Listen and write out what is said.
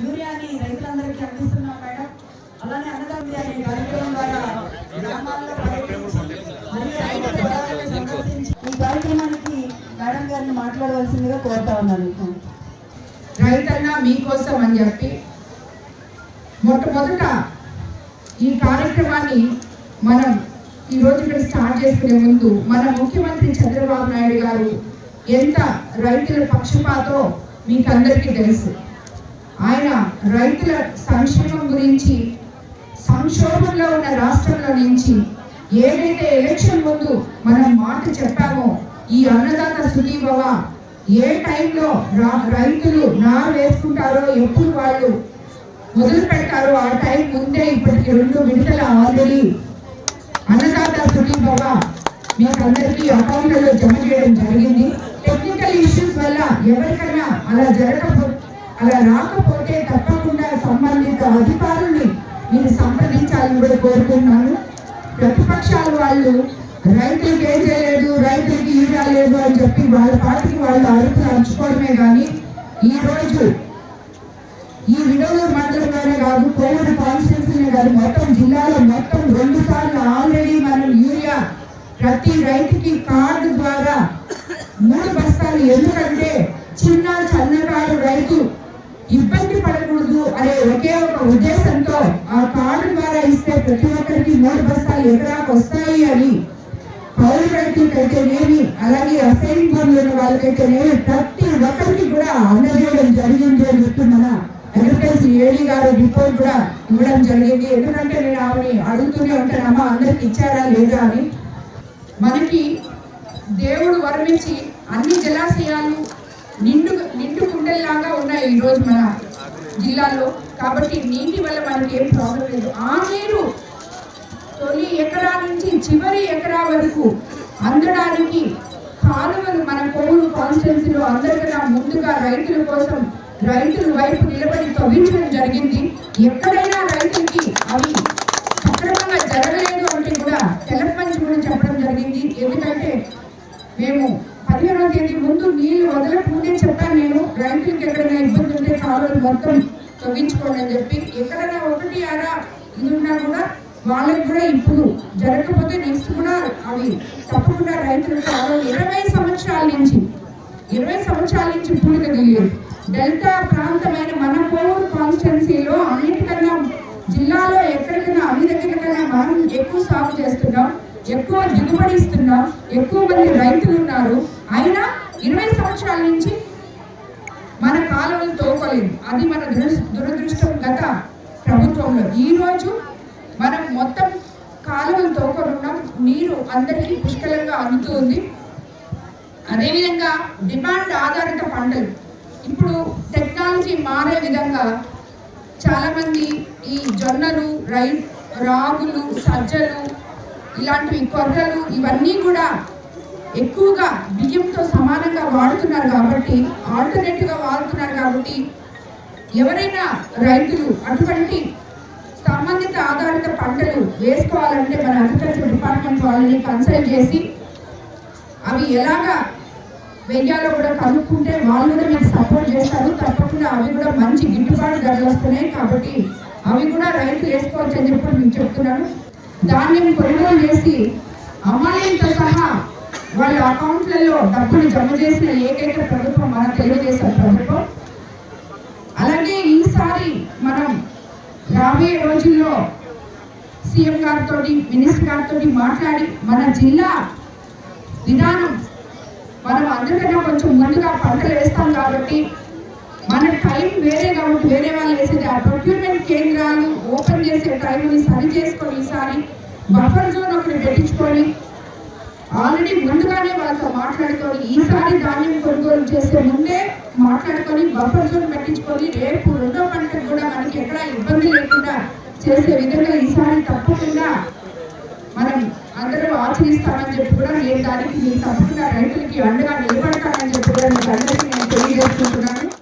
యూరియాని రైతులందరికీ అందిస్తున్నాం మేడం. అలానే అన్నదానం అనే కార్యక్రమం ద్వారా గ్రామాల్లో ఈ కార్యక్రమానికి మేడం గారిని మాట్లాడవలసిందిగా కోరుతా ఉన్నాను. రైతన్న మీకోసం అని చెప్పి మొట్టమొదట ఈ కార్యక్రమాన్ని మనం ఈ రోజు ఇక్కడ స్టార్ట్ చేసుకునే ముందు మన ముఖ్యమంత్రి చంద్రబాబు నాయుడు గారు ఎంత రైతుల పక్షపాతో మీకు అందరికీ తెలుసు. ఆయన రైతుల సంక్షేమం గురించి సంక్షోభంలో ఉన్న రాష్ట్రంలో నుంచి ఏదైతే ఎలక్షన్ ముందు మనం మాట చెప్పామో ఈ అన్నదాత సుఖీభవ ఏ టైంలో రా- రైతులు నారు వేసుకుంటారో ఎప్పుడు వాళ్ళు మొదలు పెడతారు ఆ టైం ముందే ఇప్పటికి రెండు విడతల ఆల్రెడీ అన్నదాత సుఖీభవ మీకు అందరికీ అకౌంట్లలో జమ చేయడం జరిగింది. టెక్నికల్ ఇష్యూస్ వల్ల ఎవరికైనా అలా జరగకపో అలా రాకపోతే తప్పకుండా సంబంధిత అధికారుల్ని నేను సంప్రదించాలని కూడా కోరుకుంటున్నాను. ప్రతిపక్షాల వాళ్ళు రైతులకు ఏం చేయలేదు రైతులకి ఈ రాలేదు అని చెప్పి వాళ్ళ పార్టీకి వాళ్ళు అరుపులు అంచుకోవడమే కానీ ఈ రోజు గారు మొత్తం జిల్లాలో మొత్తం రెండు సార్లు ఆల్రెడీ మనం యూరియా ప్రతి రైతుకి కార్డు ద్వారా మూడు బస్తాలు. ఎందుకంటే చిన్న సన్నకారు రైతు ఇబ్బంది పడకూడదు అనే ఒకే ఒక ఉద్దేశంతో ఆ కార్డు ద్వారా ఇస్తే ప్రతి ఒక్కరికి మూడు బస్తాలు ఎకరాకు వస్తాయి అని పౌరు రైతులకైతేనేమి అలాగే అసైన్ భూములు ఉన్న వాళ్ళకైతేనేమి ప్రతి ఒక్కరికి కూడా అందజేయడం జరిగింది అని అగ్రికల్చర్ ఏడీ గారు రిపోర్ట్ కూడా ఇవ్వడం జరిగింది. ఎందుకంటే నేను ఆమెని అడుగుతూనే ఉంటాను అమ్మ అందరికి ఇచ్చారా లేదా అని. మనకి దేవుడు వరమించి అన్ని జలాశయాలు నిండు నిండు కుండల్లాగా ఉన్నాయి ఈరోజు మన జిల్లాలో. కాబట్టి నీటి వల్ల మనకి ఏం ప్రాబ్లం లేదు. ఆ నీరు తొలి ఎకరా నుంచి చివరి ఎకరా వరకు అందడానికి కాలువలు మన కోవూరు కాన్స్టిట్యున్సీలో అందరికన్నా ముందుగా రైతుల కోసం రైతుల వైపు నిలబడి తవ్వించడం జరిగింది. ఎక్కడైనా రైతులకి అవి సక్రమంగా జరగలేదు అంటే కూడా తెలపంచి గురించి చెప్పడం జరిగింది. ఎందుకంటే మేము పదిహేనవ తేదీ ముందు నీళ్ళు వదలకముందే చెప్పాను నేను రైతులకి ఎక్కడైనా ఇబ్బంది ఉంటే కాలువలు మొత్తం తవ్వించుకోండి అని చెప్పి. ఎక్కడైనా ఒకటి ఆరా ఇది ఉన్నా కూడా వాళ్ళకి కూడా ఇప్పుడు జరగకపోతే నెక్స్ట్ కూడా అవి తప్పకుండా రైతులు కావాలి ఇరవై సంవత్సరాల నుంచి ఇరవై సంవత్సరాల నుంచి పూడిక డెల్టా ప్రాంతమైన మన కోవూరు కాన్స్టిట్యున్సీలో అన్నిటికన్నా జిల్లాలో ఎక్కడికైనా అన్ని దగ్గర కన్నా మనం ఎక్కువ సాగు చేస్తున్నాం ఎక్కువ దిగుబడి ఇస్తున్నాం ఎక్కువ మంది రైతులు ఉన్నారు. అయినా ఇరవై సంవత్సరాల నుంచి మన కాలువలు తోకలేదు. అది మన దురదృష్టం గత ప్రభుత్వంలో. ఈ రోజు మనం మొత్తం కాలువలు తోకనున్నాం. నీరు అందరికీ పుష్కలంగా అందుతుంది. అదేవిధంగా డిమాండ్ ఆధారిత పంటలు. ఇప్పుడు టెక్నాలజీ మారే విధంగా చాలామంది ఈ జొన్నలు రై రాగులు సజ్జలు ఇలాంటివి కొర్రలు ఇవన్నీ కూడా ఎక్కువగా బియ్యంతో సమానంగా వాడుతున్నారు కాబట్టి ఆల్టర్నేటివ్గా వాడుతున్నారు కాబట్టి ఎవరైనా రైతులు అటువంటి సంబంధిత ఆధారిత పంటలు వేసుకోవాలంటే మన అగ్రికల్చర్ డిపార్ట్మెంట్ వాళ్ళని కన్సల్ట్ చేసి అవి ఎలాగా వెయ్యాలో కూడా కనుక్కుంటే వాళ్ళు కూడా మీకు సపోర్ట్ చేస్తారు. తప్పకుండా అవి కూడా మంచి గిట్టుబాటు ధరలు వస్తున్నాయి కాబట్టి అవి కూడా రైతులు వేసుకోవచ్చు అని చెప్పి నేను చెప్తున్నాను. ధాన్యం కొనుగోలు చేసి అమ్మాయిలతో సహా వాళ్ళ అకౌంట్లలో డబ్బులు జమ చేసిన ఏకైక ప్రభుత్వం మన తెలుగుదేశం ప్రభుత్వం. అలాగే ఈసారి మనం రాబోయే రోజుల్లో సీఎం గారితో మినిస్టర్ గారితో మాట్లాడి మన జిల్లా విధానం మనం అందరికన్నా కొంచెం ముందుగా పంటలు వేస్తాం కాబట్టి మన టైం వేరే కాబట్టి వేరే వాళ్ళు వేసేది ఆ ప్రొక్యూర్మెంట్ కేంద్రాలు ఓపెన్ చేసే టైంని సరి చేసుకొని ఈసారి బఫర్ జోన్ ఒకటి పెట్టించుకొని ఆల్రెడీ ముందుగానే వాళ్ళతో మాట్లాడుకొని ఈసారి ధాన్యం కొనుగోలు చేసే ముందే మాట్లాడుకొని బఫర్ జోన్ పెట్టించుకొని రేపు రెండో పంటకు కూడా మనకి ఎక్కడ ఇబ్బంది లేకుండా చేసే విధంగా ఈసారి తప్పకుండా మనం అందరూ ఆచరిస్తామని చెప్పి కూడా నేను దానికి మీరు తప్పకుండా రైతులకి అండగా నిలబడతానని చెప్పి కూడా మీకు అందరికీ నేను తెలియజేసుకుంటున్నాను.